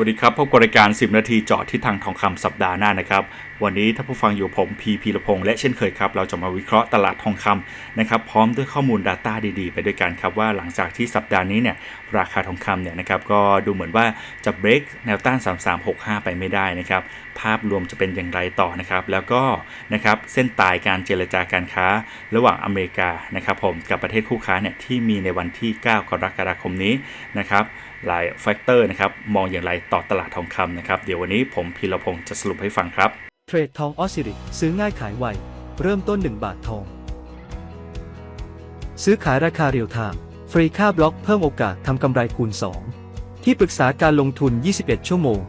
วัสดีครับ พบกับรายการ 10 นาทีจาะทิศทางทองคำสัปดาห์หน้านะครับ วันนี้ถ้าผู้ฟังอยู่ผมพีพีรพงษ์และเช่นเคยครับ เราจะมาวิเคราะห์ตลาดทองคำนะครับ พร้อมด้วยข้อมูล Data ดีๆ ไปด้วยกันครับ ว่าหลังจากที่สัปดาห์นี้เนี่ยราคาทองคำเนี่ยนะครับก็ดูเหมือนว่าจะเบรกแนวต้าน 3365 ไปไม่ได้นะครับ ภาพรวมจะเป็นอย่างไรต่อนะครับ แล้วก็นะครับเส้นตายการเจรจาการค้า ระหว่างอเมริกานะครับผมกับประเทศคู่ค้าเนี่ยที่มีในวันที่ 9 กรกฎาคมนี้นะครับ หลายแฟกเตอร์นะครับมองอย่างไรต่อตลาดทองคำนะครับเดี๋ยววันนี้ผมพีรพงศ์จะสรุปให้ฟังครับ เทรดทองออสซิริซื้อง่ายขายไว เริ่มต้น 1 บาททอง ซื้อขายราคาเรียลไทม์ฟรีค่าบล็อกเพิ่มโอกาสทำกำไรคูณ 2 ที่ปรึกษาการลงทุน 21 ชั่วโมง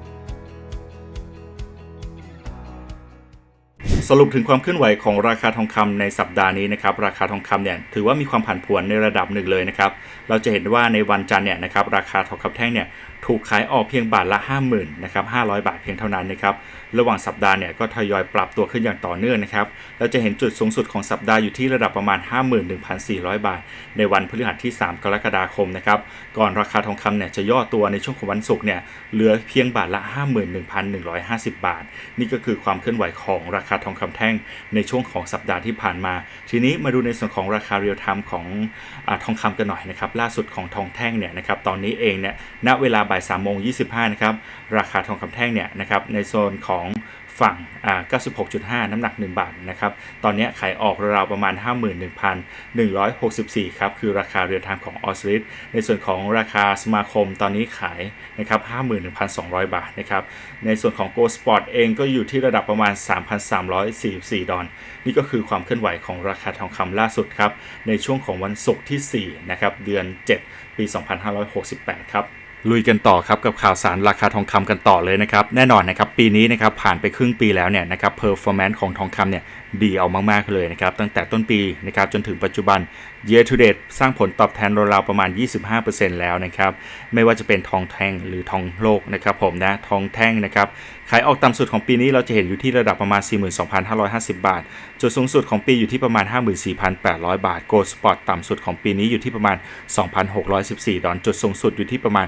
สรุปถึงความเคลื่อนไหวของราคาทองคำในสัปดาห์นี้นะครับราคาทองคำเนี่ยถือว่ามีความผันผวนในระดับหนึ่งเลยนะครับเราจะเห็นว่าในวันจันทร์เนี่ยนะครับราคาทองคำแท่งเนี่ยถูกขายออกเพียงบาทละ 50,000นะครับ500 บาทเพียงเท่านั้นนะครับ ระหว่างสัปดาห์เนี่ยก็ทยอยปรับตัวขึ้นอย่างต่อเนื่องนะครับเราจะเห็นจุดสูงสุดของสัปดาห์อยู่ที่ระดับประมาณ 51,400 บาท ในวันพฤหัสที่ 3 กรกฎาคมนะครับก่อนราคาทองคำเนี่ยจะย่อตัวในช่วงของวันศุกร์เนี่ยเหลือเพียงบาทละ 51,150 บาท นี่ก็คือความเคลื่อนไหวของราคาทองคำแท่งในช่วงของสัปดาห์ที่ผ่านมา ทีนี้มาดูในส่วนของราคาเรียลไทม์ของอทองคำกันหน่อยนะครับล่าสุดของทองแท่งเนี่ยนะครับตอนนี้เองเนี่ยณเวลาบ่าย3โมง25นะครับราคาทองคำแท่งเนี่ยนะครับในโซนของฝั่ง 96.5 น้ำหนัก 1 บาทนะครับ ตอนนี้ขายออกราวประมาณ 51,164 ครับ คือราคาเรียลไทม์ของออสซิสในส่วนของราคาสมาคมตอนนี้ขายนะครับ 51,200 บาทนะครับ ในส่วนของ Go Sport เองก็อยู่ที่ระดับประมาณ 3,344 ดอลนี่ก็คือความเคลื่อนไหวของราคาทองคำล่าสุดครับ ในช่วงของวันศุกร์ที่ 4 นะครับ เดือน 7 ปี 2568 ครับ ลุยกันต่อครับกับข่าวสารราคาทองคำกันต่อเลยนะครับ แน่นอนนะครับปีนี้นะครับผ่านไปครึ่งปีแล้วเนี่ยนะครับเพอร์ฟอร์แมนซ์ของทองคำเนี่ยดีเอามาก ๆ เลยนะครับ ตั้งแต่ต้นปีนะครับจนถึงปัจจุบัน year to date สร้างผลตอบแทนราวๆประมาณ 25%แล้วนะครับ ไม่ว่าจะเป็นทองแท่งหรือทองโลกนะครับผมนะทองแท่งนะครับ ขายออกต่ำสุดของปีนี้เราจะเห็นอยู่ที่ระดับประมาณ 42,550 บาท จุดสูงสุดของปีอยู่ที่ประมาณ 54,800 บาท Gold Spot ต่ำสุดของปีนี้อยู่ที่ประมาณ 2,614 ดอลจุดสูงสุดอยู่ที่ประมาณ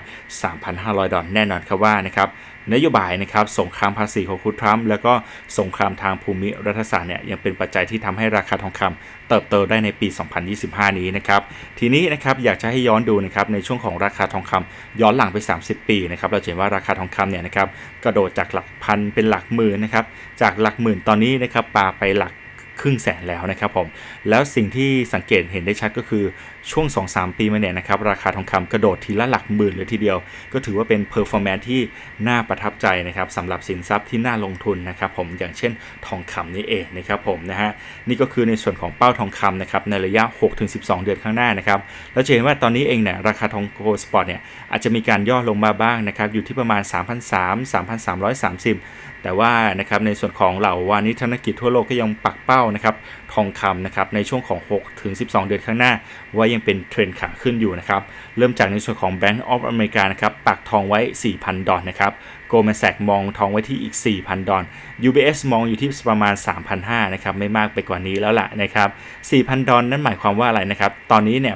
3,500 ดอลแน่นอนครับว่านะครับนโยบายนะครับสงครามภาษีของคุณทรัมป์แล้วก็สงครามทางภูมิรัฐศาสตร์เนี่ยยังเป็นปัจจัยที่ทำให้ราคาทองคำ เติบโตได้ในปี 2025 นี้นะครับทีนี้นะครับอยากจะให้ย้อนดูนะครับในช่วงของราคาทองคำย้อนหลังไป 30 ปีนะครับเราเห็นว่าราคาทองคำเนี่ยนะครับกระโดดจากหลักพันเป็นหลักหมื่นนะครับจากหลักหมื่นตอนนี้นะครับปาไปหลัก ครึ่งแสนแล้วนะครับผม แล้วสิ่งที่สังเกตเห็นได้ชัดก็คือช่วง 2-3 ปีมาเนี่ยนะครับ ราคาทองคำกระโดดทีละหลักหมื่นเลยทีเดียว ก็ถือว่าเป็นเพอร์ฟอร์แมนที่น่าประทับใจนะครับสำหรับสินทรัพย์ที่น่าลงทุนนะครับผมอย่างเช่นทองคำนี่เองนะครับผมนะฮะนี่ก็คือในส่วนของเป้าทองคำนะครับในระยะ 6-12 เดือนข้างหน้านะครับแล้วจะเห็นว่าตอนนี้เองเนี่ยราคาทองโกลด์สปอร์ตเนี่ยอาจจะมีการย่อลงมาบ้างนะครับอยู่ที่ประมาณ 3,300 3,330 แต่ว่านะครับในส่วนของเหล่าวานิธนกิจทั่วโลกก็ยังปักเป้านะครับทองคำนะครับในช่วงของ 6 ถึง 12 เดือนข้างหน้า ว่ายังเป็นเทรนด์ขาขึ้นอยู่นะครับเริ่มจากในส่วนของ Bank of America นะครับปักทองไว้ 4,000 ดอลนะครับ Goldman Sachs มองทองไว้ที่อีก 4,000 ดอล UBS มองอยู่ที่ประมาณ 3,500นะครับไม่มากไปกว่านี้แล้วล่ะนะครับ 4,000 ดอลนั่นหมายความว่าอะไรนะครับตอนนี้เนี่ย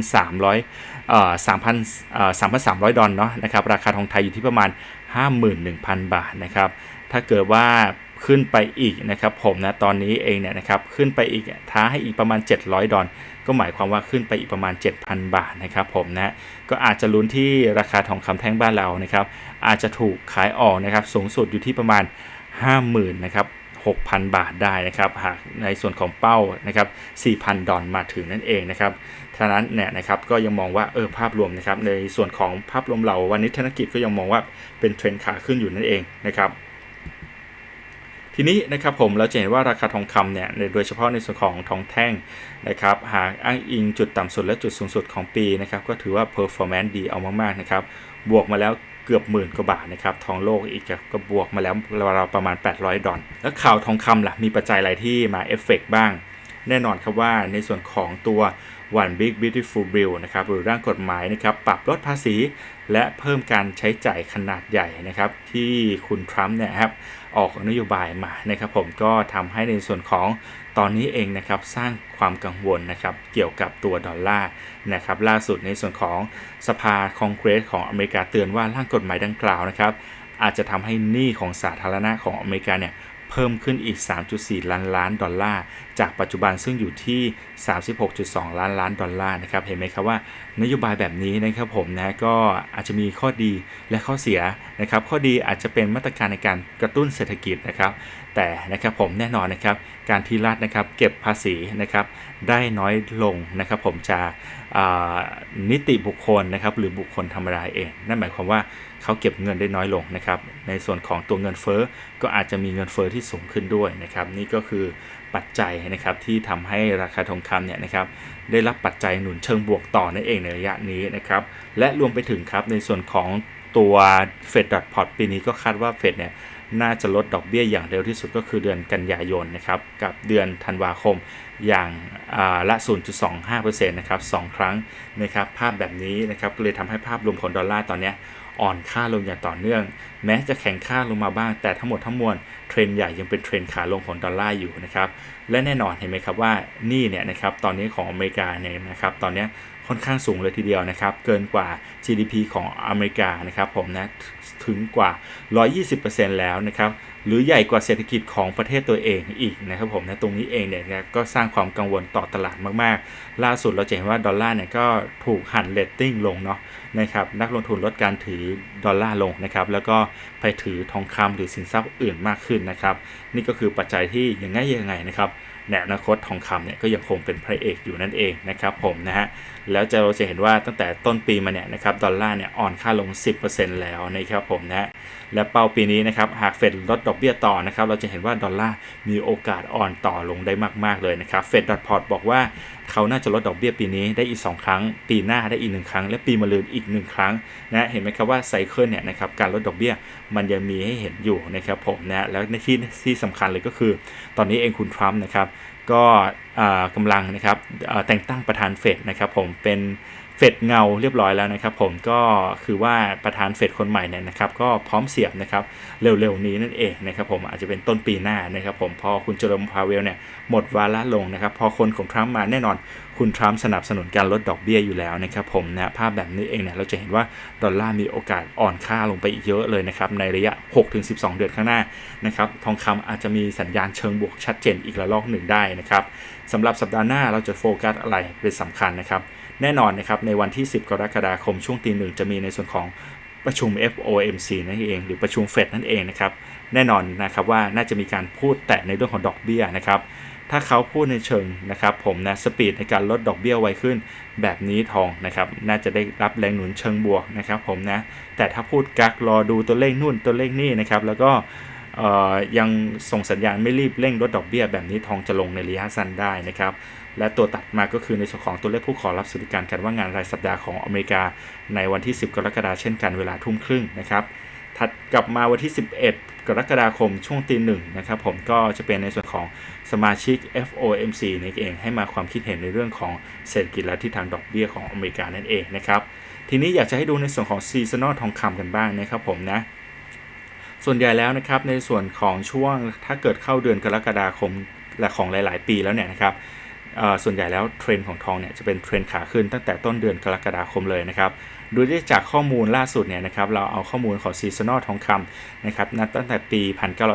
4,300เอ่อ3,000เอ่อ3,300 ดอลเนาะนะครับราคาทองไทยอยู่ที่ประมาณ 51,000 บาทนะครับ ถ้าเกิดว่าขึ้นไปอีกนะครับผมนะตอนนี้เองเนี่ยนะครับขึ้นไปอีกท้าให้อีกประมาณ 700 ดอลก็หมายความว่าขึ้นไปอีกประมาณ 7,000 บาทนะครับผมนะก็อาจจะลุ้นที่ราคาทองคำแท่งบ้านเรานะครับอาจจะถูกขายออกนะครับสูงสุดอยู่ที่ประมาณ 50,000นะครับ6,000 บาทได้นะครับหากในส่วนของเป้านะครับ4,000 ดอลมาถึงนั่นเองนะครับ ท่านั้นเนี่ยนะครับก็ยังมองว่าเออภาพรวมนะครับในส่วนของภาพรวมเราวันนี้ธนกิจก็ยังมองว่าเป็นเทรนขาขึ้นอยู่นั่นเองนะครับทีนี้นะครับผมเราจะเห็นว่าราคาทองคำเนี่ยโดยเฉพาะในส่วนของทองแท่งนะครับหากอ้างอิงจุดต่ำสุดและจุดสูงสุดของปีนะครับก็ถือว่า performance ดีเอามากๆนะครับบวกมาแล้วเกือบหมื่นกว่าบาทนะครับทองโลกอีกก็บวกมาแล้วราวๆประมาณ 800 ดอลแล้วข่าวทองคำล่ะมีปัจจัยอะไรที่มาเอฟเฟกบ้าง แน่นอนครับว่าในส่วนของตัว One Big Beautiful Bill นะครับหรือร่างกฎหมายนะครับปรับลดภาษี และเพิ่มการใช้จ่ายขนาดใหญ่นะครับที่คุณทรัมป์เนี่ยครับออกนโยบายมานะครับผมก็ทำให้ในส่วนของตอนนี้เองนะครับสร้างความกังวลนะครับเกี่ยวกับตัวดอลลาร์นะครับล่าสุดในส่วนของสภาคองเกรสของอเมริกาเตือนว่าร่างกฎหมายดังกล่าวนะครับอาจจะทำให้หนี้ของสาธารณะของอเมริกาเนี่ย เพิ่มขึ้นอีก 3.4 ล้านล้านดอลลาร์ จากปัจจุบันซึ่งอยู่ที่ 36.2 ล้านล้านดอลลาร์นะครับ เห็นไหมครับว่านโยบายแบบนี้นะครับผมนะก็อาจจะมีข้อดีและข้อเสียนะครับ ข้อดีอาจจะเป็นมาตรการในการกระตุ้นเศรษฐกิจนะครับ แต่นะครับผมแน่นอนนะครับการที่รัฐนะครับเก็บภาษีนะครับได้น้อยลงนะครับผมจะนิติบุคคลนะครับหรือบุคคลธรรมดาเอง นั่นหมายความว่า เขาเก็บเงินได้น้อยลงนะครับ ในส่วนของตัวเงินเฟ้อก็อาจจะมีเงินเฟ้อที่สูงขึ้นด้วยนะครับ นี่ก็คือปัจจัยนะครับที่ทำให้ราคาทองคำเนี่ยนะครับได้รับปัจจัยหนุนเชิงบวกต่อนั่นเองในระยะนี้นะครับ และรวมไปถึงครับในส่วนของตัวเฟดดอทพอตปีนี้ก็คาดว่าเฟดเนี่ยน่าจะลดดอกเบี้ยอย่างเร็วที่สุดก็คือเดือนกันยายนนะครับกับเดือนธันวาคมอย่างละ 0.25%นะครับ 2 ครั้งนะครับภาพแบบนี้นะครับก็เลยทำให้ภาพรวมของดอลลาร์ตอนนี้ อ่อนค่าลงอย่างต่อเนื่อง แม้จะแข็งค่าลงมาบ้าง แต่ทั้งหมดทั้งมวลเทรนใหญ่ยังเป็นเทรนขาลงของดอลลาร์อยู่นะครับและแน่นอนเห็นไหมครับว่านี่เนี่ยนะครับตอนนี้ของอเมริกาเนี่ยนะครับตอนนี้ค่อนข้างสูงเลยทีเดียวนะครับ เกินกว่า GDP ของอเมริกานะครับผมนะถึงกว่า 120%แล้วนะครับ หรือใหญ่กว่าเศรษฐกิจของประเทศตัวเองอีกนะครับผมนะตรงนี้เองเนี่ยก็สร้างความกังวลต่อตลาดมากๆ ล่าสุดเราเห็นว่าดอลลาร์เนี่ยก็ถูกหั่นเลตติ้งลงเนาะนะครับนักลงทุนลดการถือดอลลาร์ลงนะครับแล้วก็ไปถือทองคำหรือสินทรัพย์อื่นมากขึ้นนะครับนี่ก็คือปัจจัยที่ยังไงยังไงนะครับ ในอนาคตทองคำเนี่ยก็ยังคงเป็นพระเอกอยู่นั่นเองนะครับผมนะฮะแล้วจะเราจะเห็นว่าตั้งแต่ต้นปีมาเนี่ยนะครับดอลลาร์เนี่ยอ่อนค่าลง 10%แล้วนะครับผมนะและเป้าปีนี้นะครับหากเฟดลดดอกเบี้ยต่อนะครับเราจะเห็นว่าดอลลาร์มีโอกาสอ่อนต่อลงได้มาก ๆ เลยนะครับเฟดดอทพอร์ตบอกว่า เขาน่าจะลดดอกเบี้ยปีนี้ได้อีก 2 ครั้ง ปีหน้าได้อีก 1 ครั้ง และปีมะรืนอีก 1 ครั้งนะเห็นไหมครับว่าไซเคิลเนี่ยนะครับการลดดอกเบี้ยมันยังมีให้เห็นอยู่นะครับผมนะแล้วในที่ที่สำคัญเลยก็คือ ตอนนี้เองคุณทรัมป์นะครับก็กำลังนะครับแต่งตั้งประธานเฟดนะครับผมเป็น เฟดเงาเรียบร้อยแล้วนะครับ ผมก็คือว่าประธานเฟดคนใหม่เนี่ยนะครับ ก็พร้อมเสียบนะครับเร็วๆนี้นั่นเองนะครับ ผมอาจจะเป็นต้นปีหน้านะครับผมพอคุณเจอร์มพาเวลเนี่ยหมดวาระลงนะครับ พอคนของทรัมป์มาแน่นอนคุณทรัมป์สนับสนุนการลดดอกเบี้ยอยู่แล้วนะครับผมนะภาพแบบนี้เองเนี่ยเราจะเห็นว่าดอลลาร์มีโอกาสอ่อนค่าลงไปอีกเยอะเลยนะครับในระยะ 6-12 เดือนข้างหน้านะครับทองคำอาจจะมีสัญญาณเชิงบวกชัดเจนอีกระลอกหนึ่งได้นะครับสำหรับสัปดาห์หน้าเราจะโฟกัสอะไรเป็นสำคัญนะครับ แน่นอนนะครับในวันที่ 10 กรกฎาคมช่วงตีหนึ่งจะมีในส่วนของประชุม FOMC นั่นเอง หรือประชุมเฟดนั่นเองนะครับแน่นอนนะครับว่าน่าจะมีการพูดแตะในเรื่องของดอกเบี้ยนะครับถ้าเขาพูดในเชิงนะครับผมนะสปีดในการลดดอกเบี้ยไวขึ้น แบบนี้ทองนะครับน่าจะได้รับแรงหนุนเชิงบวกนะครับผมนะแต่ถ้าพูดกักรอดูตัวเลขนู่นตัวเลขนี่นะครับแล้วก็ยังส่งสัญญาณไม่รีบเร่งลดดอกเบี้ยแบบนี้ทองจะลงในระยะสั้นได้นะครับ และตัวตัดมาก็คือในส่วนของตัวเลขผู้ขอรับสวัสดิการการว่างงานรายสัปดาห์ของอเมริกา ในวันที่ 10 กรกฎาคมเช่นกันเวลาทุ่มครึ่งนะครับถัดกลับมาวันที่ 11 กรกฎาคมช่วงตีหนึ่งนะครับผมก็จะเป็นในส่วนของสมาชิก FOMC นี่เองให้มาความคิดเห็นในเรื่องของเศรษฐกิจและทิศทางดอกเบี้ยของอเมริกานั่นเองนะครับทีนี้อยากจะให้ดูในส่วนของซีซันอลทองคำกันบ้างนะครับผมนะส่วนใหญ่แล้วนะครับในส่วนของช่วงถ้าเกิดเข้าเดือนกรกฎาคมและของหลาย ๆ ปีแล้วเนี่ยนะครับ ส่วนใหญ่แล้วเทรนด์ของทองเนี่ยจะเป็นเทรนด์ขาขึ้นตั้งแต่ต้นเดือนกรกฎาคมเลยนะครับดูได้จากข้อมูลล่าสุดเนี่ยนะครับเราเอาข้อมูลของซีซันอลทองคำนะครับนับตั้งแต่ปี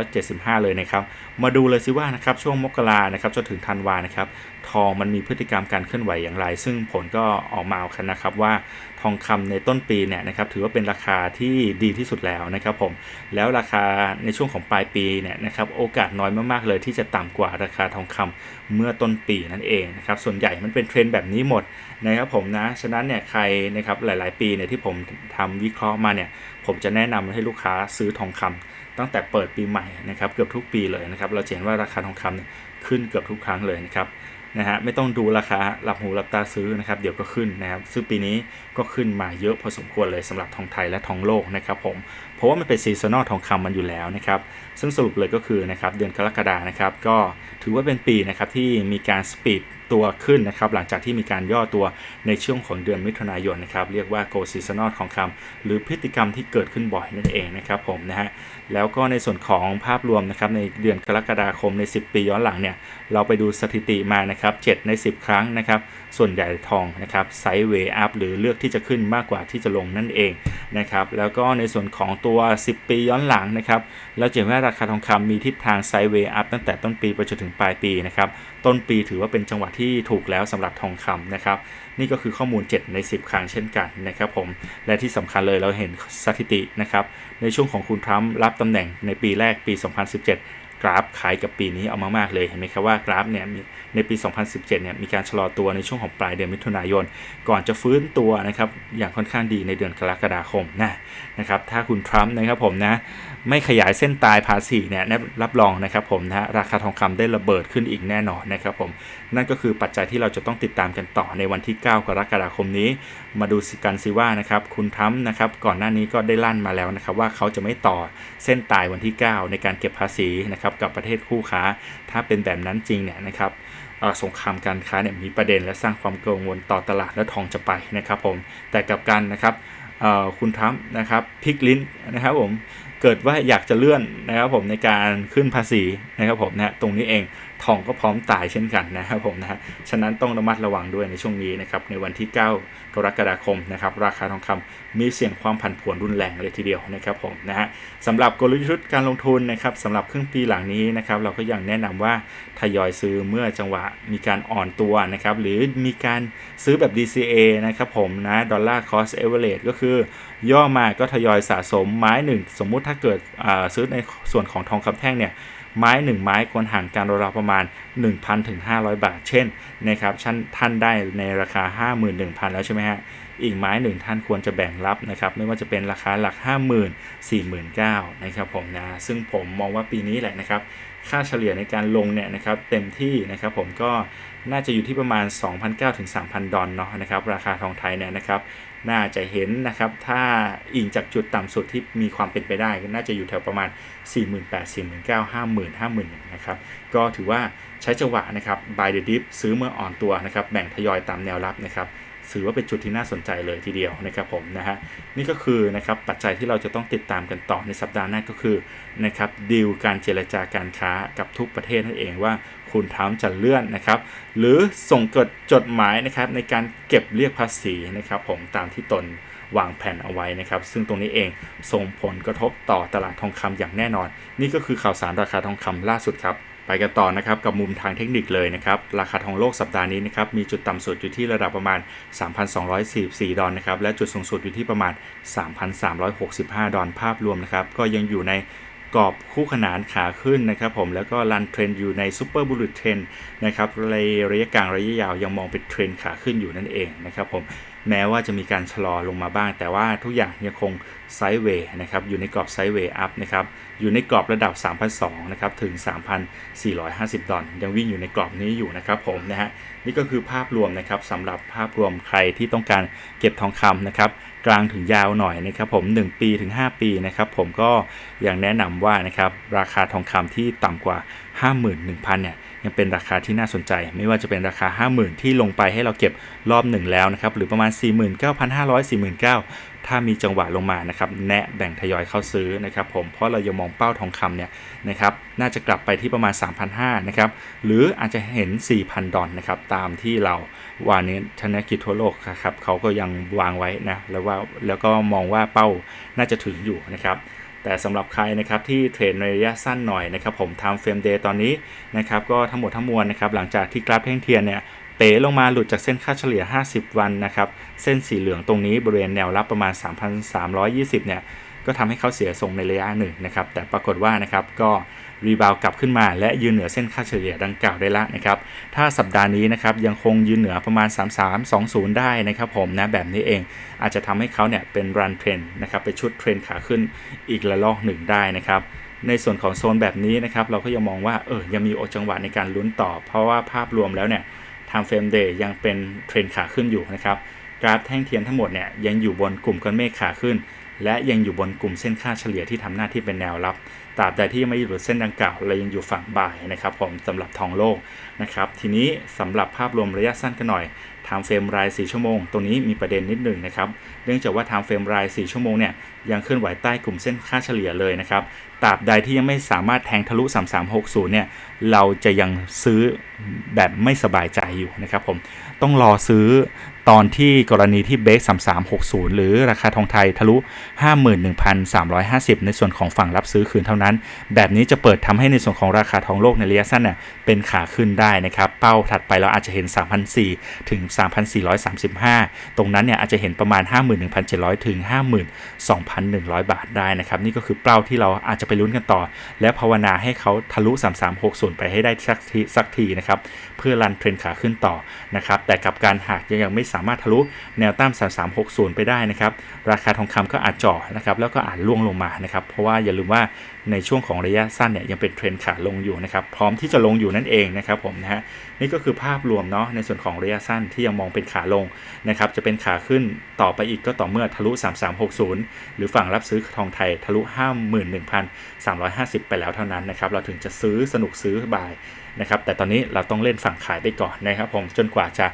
1975 เลยนะครับ มาดูเลยสิว่านะครับช่วงมกรานะครับจนถึงธันวานะครับ ทองมันมีพฤติกรรมการเคลื่อนไหวอย่างไร ซึ่งผลก็ออกมาคันนะครับว่าทองคำในต้นปีเนี่ยนะครับถือว่าเป็นราคาที่ดีที่สุดแล้วนะครับผมแล้วราคาในช่วงของปลายปีเนี่ยนะครับโอกาสน้อยมากๆเลยที่จะต่ำกว่าราคาทองคำเมื่อต้นปีนั่นเองนะครับส่วนใหญ่มันเป็นเทรนด์แบบนี้หมดนะครับผมนะฉะนั้นเนี่ยใครนะครับหลาย ๆ ปีเนี่ยที่ผมทำวิเคราะห์มาเนี่ยผมจะแนะนำให้ลูกค้าซื้อทองคำตั้งแต่เปิดปีใหม่นะครับเกือบทุกปีเลยนะครับเราเห็นว่าราคาทองคำเนี่ยขึ้นเกือบทุกครั้งเลยนะครับ นะฮะไม่ต้องดูราคาหลับหูหลับตาซื้อนะครับ เดี๋ยวก็ขึ้นนะครับซึ่งปีนี้ก็ขึ้นมาเยอะพอสมควรเลยสำหรับทองไทยและทองโลกนะครับผมเพราะว่ามันเป็นซีซันอลทองคำมันอยู่แล้วนะครับซึ่งสรุปเลยก็คือนะครับเดือนกรกฎานะครับก็ถือว่าเป็นปีนะครับที่มีการสปีดตัวขึ้นนะครับหลังจากที่มีการย่อตัวในช่วงของเดือนมิถุนายนนะครับเรียกว่า go seasonal ทองคำหรือพฤติกรรมที่เกิดขึ้นบ่อยนั่นเองนะครับผมนะฮะ แล้วก็ในส่วนของภาพรวมนะครับในเดือนกรกฎาคมใน 10 ปีย้อนหลังเนี่ยเราไปดูสถิติมานะครับ7ใน 10 ครั้งนะครับ ส่วนใหญ่ทองนะครับไซด์เวย์อัพหรือเลือกที่จะขึ้นมากกว่าที่จะลงนั่นเองนะครับแล้วก็ในส่วนของตัว 10 ปีย้อนหลังนะครับเราจะเห็นว่าราคาทองคำมีทิศทางไซด์เวย์อัพตั้งแต่ต้นปีไปจนถึงปลายปีนะครับต้นปีถือว่าเป็นจังหวะที่ถูกแล้วสำหรับทองคำนะครับนี่ก็คือข้อมูล 7 ใน 10 ครั้งเช่นกันนะครับผมและที่สำคัญเลยเราเห็นสถิตินะครับในช่วงของคุณทรัมป์รับตำแหน่งในปีแรกปี 2017 กราฟขายกับปีนี้เอามากๆเลยเห็นไหมครับว่ากราฟเนี่ยในปี 2017 เนี่ยมีการชะลอตัวในช่วงของปลายเดือนมิถุนายน ก่อนจะฟื้นตัวนะครับอย่างค่อนข้างดีในเดือนกรกฎาคมนะนะครับถ้าคุณทรัมป์นะครับผมนะ ไม่ขยายเส้นตายภาษีเนี่ยรับรองนะครับผมนะราคาทองคำได้ระเบิดขึ้นอีกแน่นอนนะครับผมนั่นก็คือปัจจัยที่เราจะต้องติดตามกันต่อในวันที่ 9 กรกฎาคมนี้ มาดูกันสิว่านะครับคุณทรัมป์นะครับก่อนหน้านี้ก็ได้ลั่นมาแล้วนะครับว่าเขาจะไม่ต่อเส้นตายวันที่ 9 ในการเก็บภาษีนะครับกับประเทศคู่ค้า ถ้าเป็นแบบนั้นจริงเนี่ยนะครับสงครามการค้าเนี่ยมีประเด็นและสร้างความกังวลต่อตลาดและทองจะไปนะครับผมแต่กับกันนะครับคุณทรัมป์นะครับพลิกลิ้นนะครับผม เกิดว่าอยากจะเลื่อนนะครับผมในการขึ้นภาษีนะครับผมนะตรงนี้เอง องก็พร้อมตายเช่นกันนะครับผมนะฮะฉะนั้นต้องระมัดระวังด้วยในช่วงนี้นะครับในวันที่ 9 กรกฎาคมนะครับราคาทองคำมีเสี่ยงความผันผวนรุนแรงเลยทีเดียวนะครับผมนะฮะสำหรับกลยุทธ์การลงทุนนะครับสำหรับครึ่งปีหลังนี้นะครับเราก็ยังแนะนำว่าทยอยซื้อเมื่อจังหวะมีการอ่อนตัวนะครับหรือมีการซื้อแบบ DCA นะครับผมนะดอลลาร์คอสเอเวอเรก็คือย่อมาก็ทยอยสะสมไม้หนึ่งสมมุติถ้าเกิดซื้อในส่วนของทองคำแท่งเนี่ย ไม้ 1 ไม้ควรห่างกันราวๆประมาณ 1,000ถึง500 บาท เช่นนะครับท่านท่านได้ในราคา 51,000 แล้วใช่ไหมฮะอีกไม้หนึ่งท่านควรจะแบ่งรับนะครับไม่ว่าจะเป็นราคาหลัก 50,000 49,000นะครับผมนะซึ่งผมมองว่าปีนี้แหละนะครับค่าเฉลี่ยในการลงเนี่ยนะครับเต็มที่นะครับผมก็ น่าจะอยู่ที่ประมาณ 2,900ถึง3,000 ดอลเนาะนะครับราคาทองไทยเนี่ยนะครับน่าจะเห็นนะครับถ้าอิงจากจุดต่ำสุดที่มีความเป็นไปได้ก็น่าจะอยู่แถวประมาณ 48,000 49,000 50,000 51,000นะครับก็ถือว่าใช้จังหวะนะครับ buy the dip ซื้อเมื่ออ่อนตัวนะครับแบ่งทยอยตามแนวรับนะครับถือว่าเป็นจุดที่น่าสนใจเลยทีเดียวนะครับผมนะฮะนี่ก็คือนะครับปัจจัยที่เราจะต้องติดตามกันต่อในสัปดาห์หน้าก็คือนะครับดีลการเจรจาการค้ากับทุกประเทศนั่นเองว่า คุณทามจะเลื่อนนะครับ หรือส่งกดจดหมายนะครับในการเก็บเรียกภาษีนะครับผมตามที่ตนวางแผนเอาไว้นะครับ ซึ่งตรงนี้เองส่งผลกระทบต่อตลาดทองคำอย่างแน่นอน นี่ก็คือข่าวสารราคาทองคำล่าสุดครับ ไปกันต่อนะครับกับมุมทางเทคนิคเลยนะครับ ราคาทองโลกสัปดาห์นี้นะครับมีจุดต่ำสุดอยู่ที่ระดับประมาณ 3,244 ดอลนะครับและจุดสูงสุดอยู่ที่ประมาณ 3,365 ดอลภาพรวมนะครับก็ยังอยู่ใน กรอบคู่ขนานขาขึ้นนะครับผมแล้วก็รันเทรนอยู่ในซูเปอร์บูลเทรนนะครับระยะกลางระยะยาวยังมองเป็นเทรนขาขึ้นอยู่นั่นเองนะครับผมแม้ว่าจะมีการชะลอลงมาบ้าง แต่ว่าทุกอย่างยังคง ไซด์เวย์นะครับอยู่ในกรอบไซด์เวย์อัพนะครับอยู่ในกรอบระดับ 3,200นะครับถึง 3,450 ดอลยังวิ่งอยู่ในกรอบนี้อยู่นะครับผมนะฮะนี่ก็คือภาพรวมนะครับสำหรับภาพรวมใครที่ต้องการเก็บทองคำนะครับกลางถึงยาวหน่อยนะครับผม 1 ปีถึง 5 ปีนะครับผมก็ยังแนะนำว่านะครับราคาทองคำที่ต่ำกว่า 51,000เนี่ยยังเป็นราคาที่น่าสนใจ ไม่ว่าจะเป็นราคา 50,000 ที่ลงไปให้เราเก็บรอบหนึ่งแล้วนะครับหรือประมาณ 49,500 49,000 ถ้ามีจังหวะลงมานะครับแนะแบ่งทยอยเข้าซื้อนะครับผมเพราะเรายังมองเป้าทองคำเนี่ยนะครับน่าจะกลับไปที่ประมาณ 3,500นะครับหรืออาจจะเห็น 4,000 ดอลนะครับตามที่เราวานี้ธนกิจทั่วโลกครับเขาก็ยังวางไว้นะแล้วว่าแล้วก็มองว่าเป้าน่าจะถึงอยู่นะครับแต่สำหรับใครนะครับที่เทรดในระยะสั้นหน่อยนะครับผมทำเฟรมเดย์ตอนนี้นะครับก็ทั้งหมดทั้งมวลนะครับหลังจากที่กราฟแท่งเทียนเนี่ย เป๋ลงมาหลุดจากเส้นค่าเฉลี่ย 50 วันนะครับ เส้นสีเหลืองตรงนี้บริเวณแนวรับประมาณ 3,320 เนี่ย ก็ทำให้เขาเสียทรงในระยะหนึ่งนะครับ แต่ปรากฏว่านะครับก็รีบาวกลับขึ้นมาและยืนเหนือเส้นค่าเฉลี่ยดังกล่าวได้ละนะครับ ถ้าสัปดาห์นี้นะครับยังคงยืนเหนือประมาณ 3320 ได้นะครับผมนะแบบนี้เองอาจจะทำให้เขาเนี่ยเป็นรันเทรนนะครับไปชุดเทรนขาขึ้นอีกระลอกหนึ่งได้นะครับในส่วนของโซนแบบนี้นะครับเราก็ยังมองว่าเออยังมีโอจังหวะในการลุ้นต่อ เพราะว่าภาพรวมแล้วเนี่ย ทางเฟรมเดย์ยังเป็นเทรนขาขึ้นอยู่นะครับ กราฟแท่งเทียนทั้งหมดเนี่ยยังอยู่บนกลุ่มก้อนเมฆขาขึ้น และยังอยู่บนกลุ่มเส้นค่าเฉลี่ยที่ทำหน้าที่เป็นแนวรับตราบใดที่ยังไม่หลุดเส้นดังกล่าวเรายังอยู่ฝั่งบ่ายนะครับผมสำหรับทองโลกนะครับทีนี้สำหรับภาพรวมระยะสั้นกันหน่อย ไทม์เฟรมราย 4 ชั่วโมง ตรงนี้มีประเด็นนิดหนึ่งนะครับ เนื่องจากว่าไทม์เฟรมราย 4 ชั่วโมงเนี่ยยังเคลื่อนไหวใต้กลุ่มเส้นค่าเฉลี่ยเลยนะครับ ตราบใดที่ยังไม่สามารถแทงทะลุ 3360 เนี่ย เราจะยังซื้อแบบไม่สบายใจอยู่นะครับผม ต้องรอซื้อ ตอนที่กรณีที่เบรก3360 หรือราคาทองไทยทะลุ 51,350 ในส่วนของฝั่งรับซื้อคืนเท่านั้น แบบนี้จะเปิดทำให้ในส่วนของราคาทองโลกในระยะสั้นเนี่ยเป็นขาขึ้นได้นะครับ เป้าถัดไปเราอาจจะเห็น 3,400 ถึง 3,435 ตรงนั้นเนี่ยอาจจะเห็นประมาณ 51,700 ถึง 52,100 บาทได้นะครับ นี่ก็คือเป้าที่เราอาจจะไปลุ้นกันต่อ และภาวนาให้เขาทะลุ 3360 ไปให้ได้สักทีสักทีนะครับเพื่อรันเทรนขาขึ้นต่อนะครับแต่กับการหากยังไม่สาามารถทะลุแนวต้าน3360 ไปได้นะครับ ราคาทองคำก็อาจจ่อนะครับ แล้วก็อาจล่วงลงมานะครับ เพราะว่าอย่าลืมว่าในช่วงของระยะสั้นเนี่ยยังเป็นเทรนขาลงอยู่นะครับ พร้อมที่จะลงอยู่นั่นเองนะครับผมนะฮะ นี่ก็คือภาพรวมเนาะในส่วนของระยะสั้นที่ยังมองเป็นขาลงนะครับ จะเป็นขาขึ้นต่อไปอีกก็ต่อเมื่อทะลุ 3360 หรือฝั่งรับซื้อทองไทยทะลุ 51,350 ไปแล้วเท่านั้นนะครับ เราถึงจะซื้อสนุกซื้อบายนะครับ แต่ตอนนี้เราต้องเล่นฝั่งขายไปก่อนนะครับผมจนกว่าจะ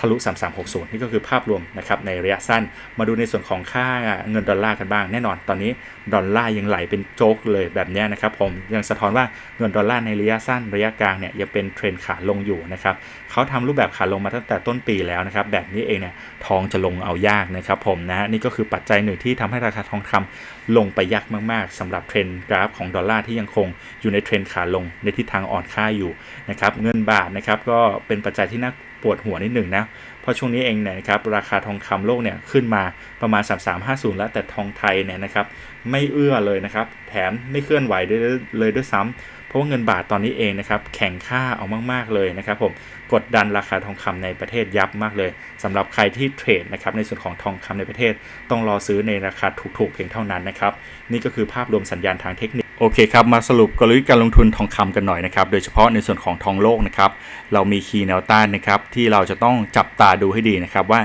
ทะลุ 3360 นี่ก็คือภาพรวมนะครับในระยะสั้นมาดูในส่วนของค่าเงินดอลลาร์กันบ้างแน่นอนตอนนี้ ดอลลาร์ยังไหลเป็นโจ๊กเลยแบบนี้นะครับผมยังสะท้อนว่าเงินดอลลาร์ในระยะสั้นระยะกลางเนี่ยยังเป็นเทรนขาลงอยู่นะครับเขาทำรูปแบบขาลงมาตั้งแต่ต้นปีแล้วนะครับแบบนี้เองเนี่ยทองจะลงเอายากนะครับผมนะนี่ก็คือปัจจัยหนึ่งที่ทำให้ราคาทองคำลงไปยากมาก ๆสำหรับเทรนกราฟของดอลลาร์ที่ยังคงอยู่ในเทรนขาลงในทิศทางอ่อนค่าอยู่นะครับเงินบาทนะครับก็เป็นปัจจัยที่น่าปวดหัวนิดหนึ่งนะ เพราะช่วงนี้เองเนี่ยนะครับราคาทองคำโลกเนี่ยขึ้นมาประมาณ 3350 แล้วแต่ทองไทยเนี่ยนะครับไม่เอื้อเลยนะครับ แถมไม่เคลื่อนไหวด้วยเลยด้วยซ้ำเพราะว่าเงินบาทตอนนี้เองนะครับแข่งค่าเอามาก ๆ เลยนะครับผมกดดันราคาทองคำในประเทศยับมากเลยสำหรับใครที่เทรดนะครับในส่วนของทองคำในประเทศ ต้องรอซื้อในราคาถูกๆเพียงเท่านั้นนะครับนี่ก็คือภาพรวมสัญญาณทางเทคนิค โอเคครับ มาสรุปกลยุทธ์การลงทุนทองคำกันหน่อยนะครับ โดยเฉพาะในส่วนของทองโลกนะครับ เรามีคีย์แนวต้านนะครับ ที่เราจะต้องจับตาดูให้ดีนะครับว่า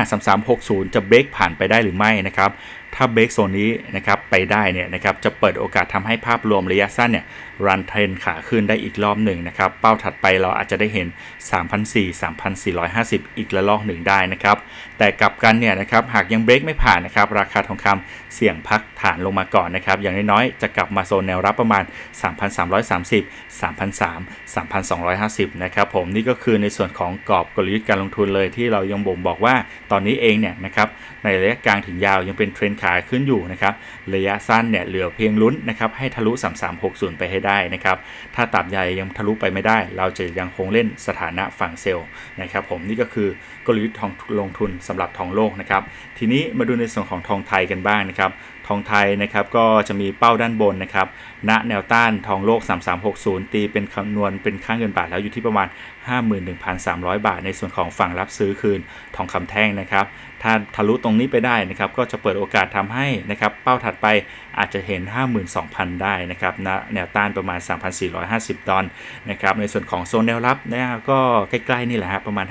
3365 3360 จะเบรกผ่านไปได้หรือไม่นะครับ ถ้าเบรกโซนนี้นะครับไปได้เนี่ยนะครับจะเปิดโอกาสทำให้ภาพรวมระยะสั้นเนี่ยรันเทรนขาขึ้นได้อีกรอบหนึ่งนะครับ เป้าถัดไปเราอาจจะได้เห็น 3,400 3,450 อีกระลอกหนึ่งได้นะครับ แต่กลับกันเนี่ยนะครับหากยังเบรกไม่ผ่านนะครับราคาทองคำเสี่ยงพักฐานลงมาก่อนนะครับ อย่างน้อยๆ จะกลับมาโซนแนวรับประมาณ 3,330 3,300 3,250 นะครับผมนี่ก็คือในส่วนของกรอบกลยุทธ์การลงทุนเลยที่เรายังบ่งบอกว่าตอนนี้เองเนี่ยนะครับ ในระยะกลางถึงยาวยังเป็นเทรนขาขึ้นอยู่นะครับระยะสั้นเนี่ยเหลือเพียงลุ้นนะครับให้ทะลุ 3360 ไปให้ได้นะครับถ้าตับใหญ่ยังทะลุไปไม่ได้ เราจะยังคงเล่นสถานะฝั่งเซลล์นะครับผมนี่ก็คือกลยุทธ์ทองลงทุนสำหรับทองโลกนะครับทีนี้มาดูในส่วนของทองไทยกันบ้างนะครับ ทองไทยนะครับก็จะมีเป้าด้านบนนะครับณแนวต้านทองโลก 3360 ตีเป็นคำนวณเป็นค่าเงินบาทแล้วอยู่ที่ประมาณ 51,300 บาท ในส่วนของฝั่งรับซื้อคืนทองคำแท่งนะครับถ้าทะลุตรงนี้ไปได้นะครับก็จะเปิดโอกาสทำให้นะครับเป้าถัดไปอาจจะเห็น 52,000 ได้นะครับณแนวต้านประมาณ 3,450 ดอลนะครับในส่วนของโซนแนวรับนะครับก็ใกล้ๆนี่แหละฮะประมาณ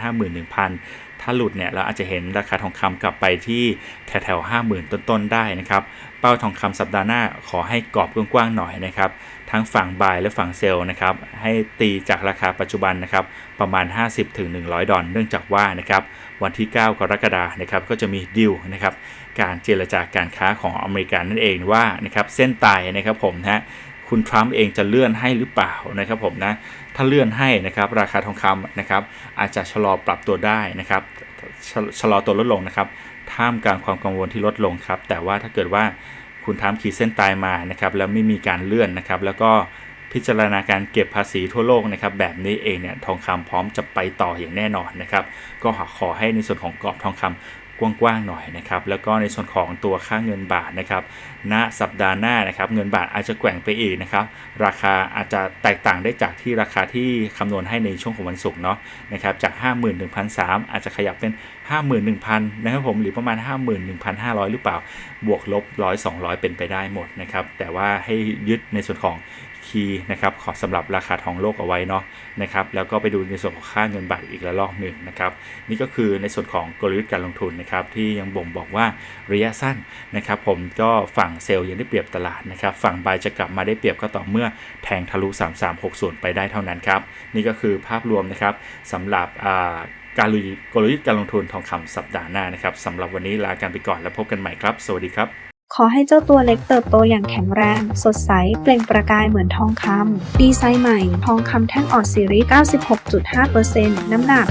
51,000 ถ้าหลุดเนี่ยเราอาจจะเห็นราคาทองคำกลับไปที่แถวๆ50,000ต้นๆได้นะครับเป้าทองคำสัปดาห์หน้าขอให้กรอบกว้างๆหน่อยนะครับทั้งฝั่งบายและฝั่งเซลล์นะครับให้ตีจากราคาปัจจุบันนะครับประมาณ 50ถึง100 ดอลเนื่องจากว่านะครับวันที่ 9 กรกฎานะครับก็จะมีดิวนะครับการเจรจาการค้าของอเมริกันนั่นเองว่านะครับเส้นตายนะครับผมนะคุณทรัมป์เองจะเลื่อนให้หรือเปล่านะครับผมนะ ถ้าเลื่อนให้นะครับราคาทองคำนะครับอาจจะชะลอปรับตัวได้นะครับชะชะลอตัวลดลงนะครับท่ามกลางความกังวลที่ลดลงครับแต่ว่าถ้าเกิดว่าคุณทรัมขีดเส้นตายมานะครับแล้วไม่มีการเลื่อนนะครับแล้วก็พิจารณาการเก็บภาษีทั่วโลกนะครับแบบนี้เองเนี่ยทองคำพร้อมจะไปต่ออย่างแน่นอนนะครับก็ขอให้ในส่วนของกรอบทองคำ กว้างๆหน่อยนะครับ แล้วก็ในส่วนของตัวค่าเงินบาทนะครับณสัปดาห์หน้านะครับ เงินบาทอาจจะแกว่งไปอีกนะครับ ราคาอาจจะแตกต่างได้จากที่ราคาที่คำนวณให้ในช่วงของวันศุกร์เนาะนะครับ จาก 51,300อาจจะขยับเป็น 51,000นะครับผมหรือประมาณ 51,500 หรือเปล่า บวกลบ 100 200 เป็นไปได้หมดนะครับ แต่ว่าให้ยึดในส่วนของีนะครับขอสำหรับราคาทองโลกเอาไว้เนาะนะครับแล้วก็ไปดูในส่วนของค่าเงินบาทอีกระลอกหนึ่งนะครับนี่ก็คือในส่วนของกลยุทธ์การลงทุนนะครับที่ยังบ่งบอกว่าระยะสั้นนะครับผมก็ฝั่งเซลล์ยังได้เปรียบตลาดนะครับฝั่งบายจะกลับมาได้เปรียบก็ต่อเมื่อแทงทะลุ 3360 ไปได้เท่านั้นครับนี่ก็คือภาพรวมนะครับสำหรับการลุยกลยุทธ์การลงทุนทองคำสัปดาห์หน้านะครับสำหรับวันนี้ลากันไปก่อนแล้วพบกันใหม่ครับ สวัสดีครับ ขอให้เจ้าตัวเล็กเติบโตอย่างแข็งแรง สดใส เปล่งประกายเหมือนทองคำ ดีไซน์ใหม่ ทองคำแท่งออดซีรีส์96.5%น้ำหนัก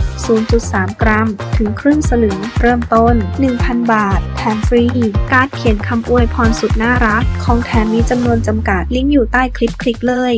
0.3 กรัม ถึงครึ่งสลึง เริ่มต้น 1,000 บาท แถมฟรี การ์ดเขียนคำอวยพรสุดน่ารัก ของแถมมีจำนวนจำกัด ลิงก์อยู่ใต้คลิปคลิกเลย